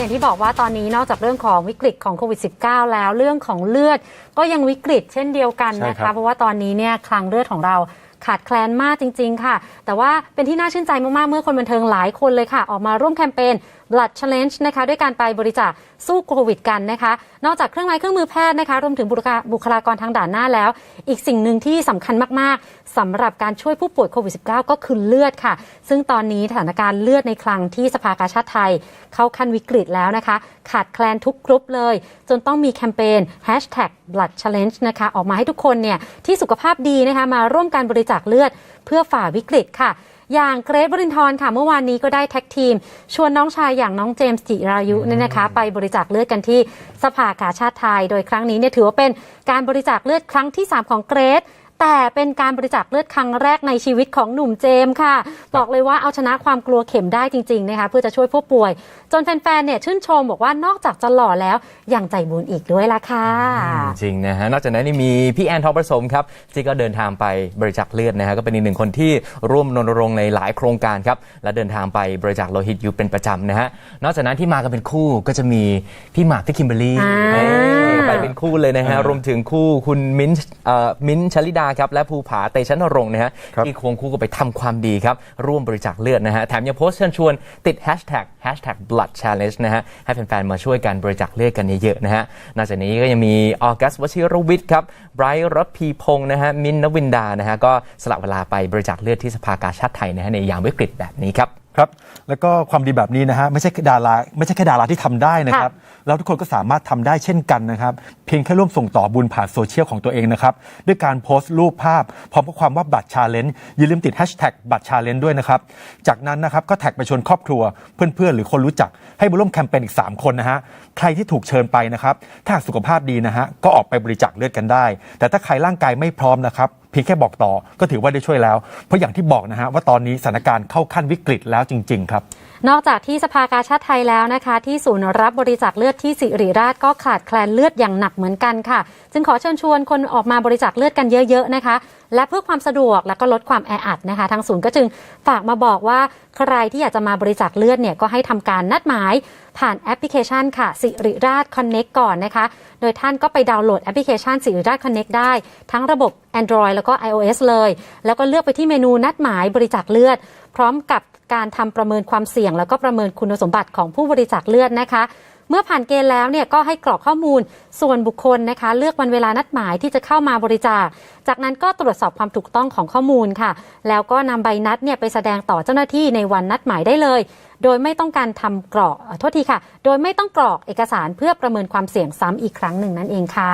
อย่างที่บอกว่าตอนนี้นอกจากเรื่องของวิกฤตของโควิด -19 แล้วเรื่องของเลือดก็ยังวิกฤตเช่นเดียวกันนะใช่ครัคะบเพราะว่าตอนนี้เนี่ยคลังเลือดของเราขาดแคลนมากจริง ๆ ค่ะ แต่ว่าเป็นที่น่าชื่นใจมากๆ เมื่อคนบันเทิงหลายคนเลยค่ะ ออกมาร่วมแคมเปญ Blood Challenge นะคะด้วยการไปบริจาคสู้โควิดกันนะคะ นอกจากเครื่องไม้เครื่องมือแพทย์นะคะรวมถึงบุคลาคลากรทางด่านหน้าแล้ว อีกสิ่งหนึ่งที่สำคัญมาก ๆสำหรับการช่วยผู้ป่วยโควิด -19 ก็คือเลือดค่ะ ซึ่งตอนนี้สถานการณ์เลือดในคลังที่สภากาชาติไทย เข้าขั้นวิกฤตแล้วนะคะ ขาดแคลนทุกกรุ๊ปเลย จนต้องมีแคมเปญ Hashtag Blood Challenge นะคะออกมาให้ทุกคนเนี่ยที่สุขภาพดีนะคะมาร่วมการบริจาคเลือดเพื่อฝ่าวิกฤตค่ะ อย่างเกรทบรินทร์ค่ะ เมื่อวานนี้ก็ได้แท็กทีม ชวนน้องชายอย่างน้องเจมส์จิรายุเนี่ยนะคะ ไปบริจาคเลือดกันที่สภากาชาติไทย โดยครั้งนี้เนี่ยถือว่าเป็นการบริจาคเลือดครั้งที่ 3 ของเกรท แต่เป็นการบริจาคเลือดครั้งแรกในชีวิตของหนุ่มเจมส์ค่ะ บอกเลยว่าเอาชนะความกลัวเข็มได้จริงๆนะคะเพื่อจะช่วยผู้ป่วย จนแฟนๆเนี่ยชื่นชมบอกว่านอกจากจะหล่อแล้วยังใจบุญอีกด้วยล่ะค่ะจริงนะฮะนอกจากนั้นนี่มีพี่แอนทองผสมครับที่ก็เดินทางไปบริจาคเลือดนะฮะก็เป็นอีกหนึ่งคนที่ร่วมรณรงค์ในหลายโครงการครับและเดินทางไปบริจาคโลหิตอยู่เป็นประจำนะฮะนอกจากนั้นที่มากันเป็นคู่ก็จะมีพี่หมากที่คิมเบอรรี่อ่าเอ้ยไปเป็นคู่เลยนะฮะรวมถึงคู่คุณมิ้นท์เอ่อมิ้นท์ชลิดาครับและภูผาเตชะนรงค์นะฮะครับที่ควงคู่กันไปทำความดีครับ ร่วมบริจาคเลือดนะฮะแถมยังโพสต์เชิญชวนติด hashtag hashtag blood challenge นะฮะให้แฟนๆมาช่วยกันบริจาคเลือดกันเยอะๆนะฮะนอกจากนี้ก็ยังมีออกัสวชิรวิทย์ครับไบรท์รถพีพงศ์นะฮะมินท์นวินดานะฮะก็สละเวลาไปบริจาคเลือดที่สภากาชาติไทยนะฮะในยามวิกฤตแบบนี้ครับ ครับแล้วก็ความดีแบบนี้นะฮะไม่ใช่แค่ดาราไม่ใช่แค่ดาราที่ทำได้นะครับ แล้วทุกคนก็สามารถทำได้เช่นกันนะครับ เพียงแค่ร่วมส่งต่อบุญผ่านโซเชียลของตัวเองนะครับ ด้วยการโพสต์รูปภาพ พร้อมข้อความว่าบัตรชาเลนจ์อย่าลืมติดแฮชแท็กบัตรชาเลนจ์ด้วยนะครับ จากนั้นนะครับก็แท็กไปชวนครอบครัวเพื่อนๆ หรือคนรู้จักให้มาร่วมแคมเปญอีก 3 คนนะฮะใครที่ถูกเชิญไปนะครับ ถ้าหากสุขภาพดีนะฮะก็ออกไปบริจาคเลือดกันได้ แต่ถ้าใครร่างกายไม่พร้อมนะครับเพียงแค่บอกต่อก็ถือว่าได้ช่วยแล้ว เพราะอย่างที่บอกนะฮะว่าตอนนี้สถานการณ์เข้าขั้นวิกฤตแล้วจริง ๆ ครับ นอกจากที่สภากาชาติไทยแล้วนะคะ ที่ศูนย์รับบริจาคเลือดที่สิริราชก็ขาดแคลนเลือดอย่างหนักเหมือนกันค่ะ จึงขอเชิญชวนคนออกมาบริจาคเลือดกันเยอะ ๆ นะคะ และเพื่อความสะดวกและก็ลดความแออัดนะคะ ทางศูนย์ก็จึงฝากมาบอกว่าใครที่อยากจะมาบริจาคเลือดเนี่ยก็ให้ทำการนัดหมาย ผ่านแอปพลิเคชันค่ะสิริราช Connect ก่อนนะคะ โดยท่านก็ไปดาวน์โหลดแอปพลิเคชันสิริราช Connect ได้ ทั้งระบบ Android แล้วก็ iOS เลย แล้วก็เลือกไปที่เมนูนัดหมายบริจาคเลือด พร้อมกับการทำประเมินความเสี่ยง แล้วก็ประเมินคุณสมบัติของผู้บริจาคเลือดนะคะ เมื่อผ่านเกณฑ์แล้วเนี่ยก็ให้กรอกข้อมูลส่วนบุคคลนะคะ เลือกวันเวลานัดหมายที่จะเข้ามาบริจาค จากนั้นก็ตรวจสอบความถูกต้องของข้อมูลค่ะ แล้วก็นำใบนัดเนี่ยไปแสดงต่อเจ้าหน้าที่ในวันนัดหมายได้เลย โดยไม่ต้องการทำกรอกโทษทีค่ะ โดยไม่ต้องกรอกเอกสารเพื่อประเมินความเสี่ยงซ้ำอีกครั้งหนึ่งนั่นเองค่ะ